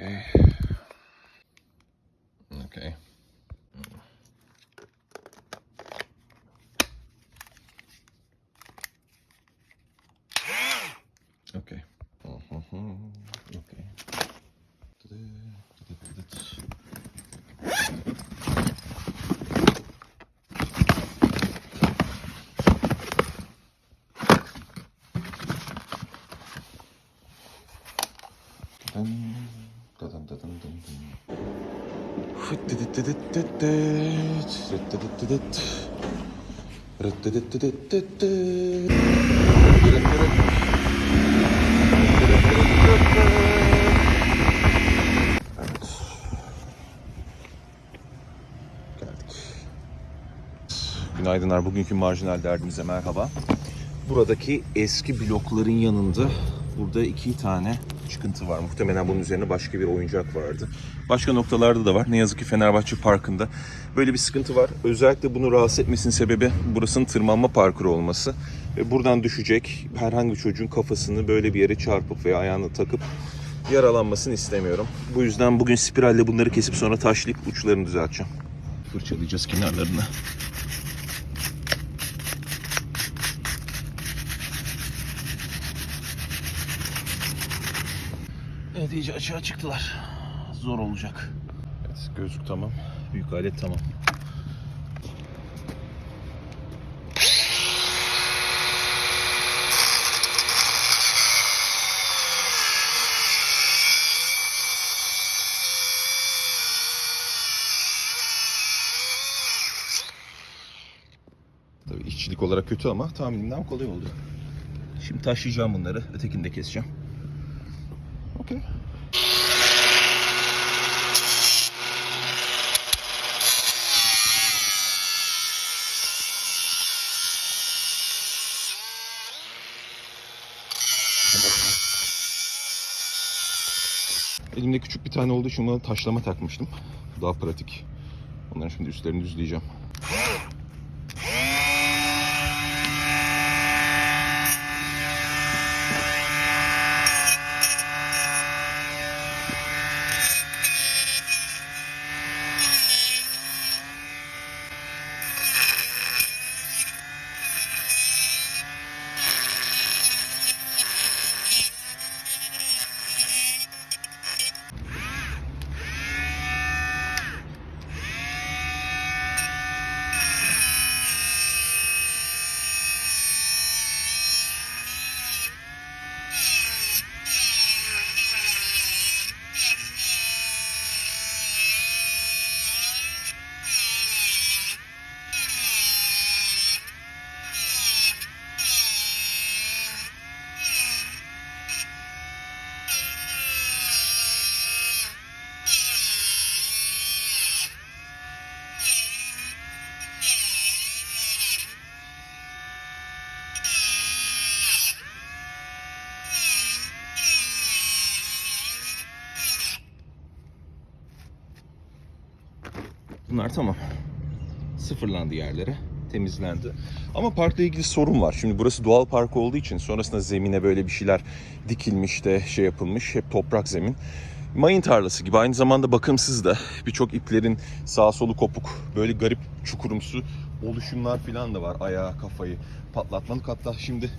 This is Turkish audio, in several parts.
Okay. Okay. Mm. Okay. Günaydınlar. Bugünkü marjinal derdimize merhaba. Buradaki eski blokların yanında burada iki tane çıkıntı var. Muhtemelen bunun üzerine başka bir oyuncak vardı. Başka noktalarda da var. Ne yazık ki Fenerbahçe Parkı'nda böyle bir sıkıntı var. Özellikle bunu rahatsız etmesinin sebebi burasının tırmanma parkuru olması. Ve buradan düşecek herhangi bir çocuğun kafasını böyle bir yere çarpıp veya ayağını takıp yaralanmasını istemiyorum. Bu yüzden bugün spiralle bunları kesip sonra taşlayıp uçlarını düzelteceğim. Fırçalayacağız kenarlarını. Evet iyice açığa çıktılar. Zor olacak. Evet gözlük tamam. Büyük alet tamam. Tabii işçilik olarak kötü ama tahminimden kolay oldu. Şimdi taşıyacağım bunları. Ötekini de keseceğim. Okay. Elimde küçük bir tane olduğu için buna taşlama takmıştım. Daha pratik. Onların şimdi üstlerini düzleyeceğim. Bunlar tamam. Sıfırlandı yerlere. Temizlendi. Ama parkla ilgili sorun var. Şimdi burası doğal park olduğu için sonrasında zemine böyle bir şeyler dikilmiş de şey yapılmış. Hep toprak zemin. Mayın tarlası gibi aynı zamanda bakımsız da birçok iplerin sağ solu kopuk böyle garip çukurumsu oluşumlar falan da var ayağı kafayı patlatmalık hatta şimdi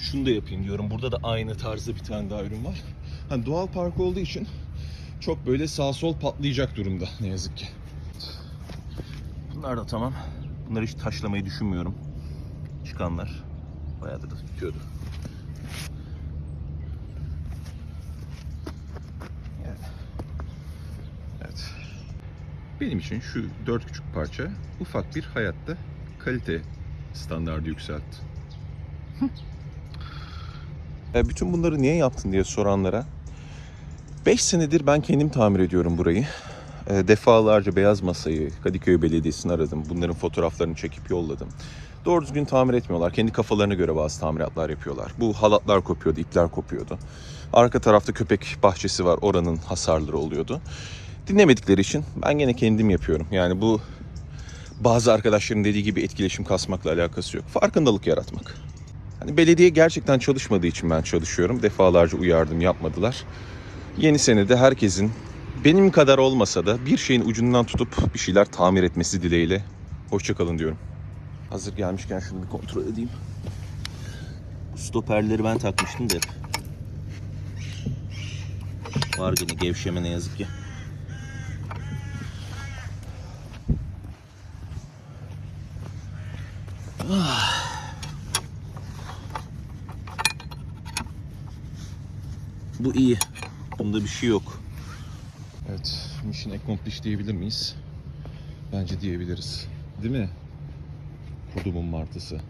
şunu da yapayım diyorum burada da aynı tarzda bir tane daha ürün var hani doğal park olduğu için çok böyle sağ sol patlayacak durumda ne yazık ki Bunlar da tamam. Bunları hiç taşlamayı düşünmüyorum. Çıkanlar. Bayağıdır da tutuyordu. Evet. Benim için şu dört küçük parça ufak bir hayatta kalite standardı yükseltti. E, bütün bunları niye yaptın diye soranlara 5 senedir ben kendim tamir ediyorum burayı. E, defalarca Beyaz Masa'yı, Kadıköy Belediyesi'ni aradım. Bunların fotoğraflarını çekip yolladım. Doğru düzgün tamir etmiyorlar. Kendi kafalarına göre bazı tamiratlar yapıyorlar. Bu halatlar kopuyordu, ipler kopuyordu. Arka tarafta köpek bahçesi var. Oranın hasarları oluyordu. Dinlemedikleri için ben gene kendim yapıyorum. Yani bu bazı arkadaşların dediği gibi etkileşim kasmakla alakası yok. Farkındalık yaratmak. Hani belediye gerçekten çalışmadığı için ben çalışıyorum. Defalarca uyardım, yapmadılar. Yeni senede herkesin benim kadar olmasa da bir şeyin ucundan tutup bir şeyler tamir etmesi dileğiyle. Hoşçakalın diyorum. Hazır gelmişken şunu bir kontrol edeyim. Bu stoperleri ben takmıştım da. Var gene gevşeme ne yazık ki. Bu iyi. Bunda bir şey yok. Evet, mission accomplished diyebilir miyiz? Bence diyebiliriz. Değil mi? Kurdumun martısı.